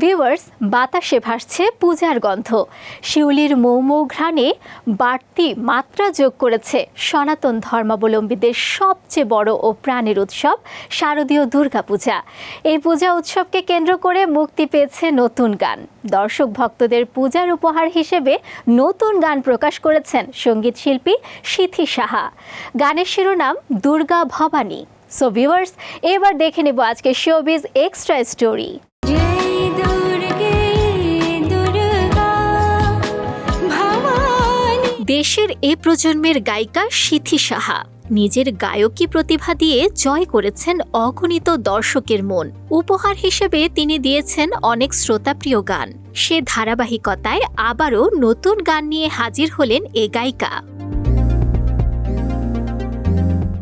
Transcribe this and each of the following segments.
Viewers, বাতাসে ভাসছে পূজার গন্ধ। শিউলির মৌমৌ ঘ্রাণে বাড়তি মাত্রা যোগ করেছে সনাতন ধর্মাবলম্বীদের সবচেয়ে বড় ও প্রাণের উৎসব শারদীয় দুর্গাপূজা। এই পূজা উৎসবকে কেন্দ্র করে মুক্তি পেয়েছে নতুন গান। দর্শক ভক্তদের পূজার উপহার হিসেবে নতুন গান প্রকাশ করেছেন সংগীত শিল্পী সিথি সাহা। গানের শিরোনাম, দুর্গা ভবানী। সো ভিউয়ার্স এবার দেখে নেব আজকে শোবিজ এক্সট্রা স্টোরি দেশের এ প্রজন্মের গায়িকা সিথি সাহা। নিজের গায়কী প্রতিভা দিয়ে জয় করেছেন অগণিত দর্শকের মন। উপহার হিসেবে তিনি দিয়েছেন অনেক শ্রোতাপ্রিয় গান। সে ধারাবাহিকতায় আবারও নতুন গান নিয়ে হাজির হলেন এ গায়িকা।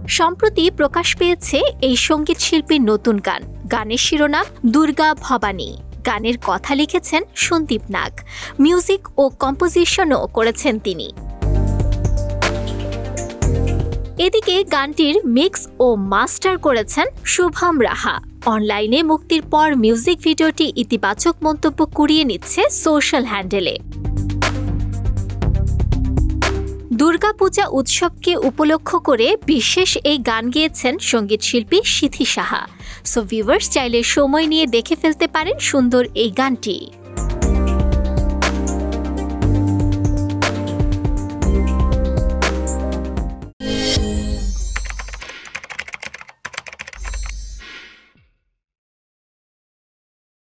সম্প্রতি প্রকাশ পেয়েছে এই সংগীত শিল্পীর নতুন গান। গানের শিরোনাম দুর্গা ভবানী। গানের কথা লিখেছেন সন্দীপ নাগ। মিউজিক ও কম্পোজিশনও করেছেন তিনি। এদিকে গানটির মিক্স ও মাস্টার করেছেন শুভম রাহা। অনলাইনে মুক্তির পর মিউজিক ভিডিওটি ইতিবাচক মন্তব্য কুড়িয়ে নিচ্ছে সোশ্যাল হ্যান্ডেলে। দুর্গাপূজা উৎসবকে উপলক্ষ করে বিশেষ এই গান গেয়েছেন সংগীত শিল্পী সিথি সাহা। সো ভিউয়ার্স চাইলে সময় নিয়ে দেখে ফেলতে পারেন সুন্দর এই গানটি।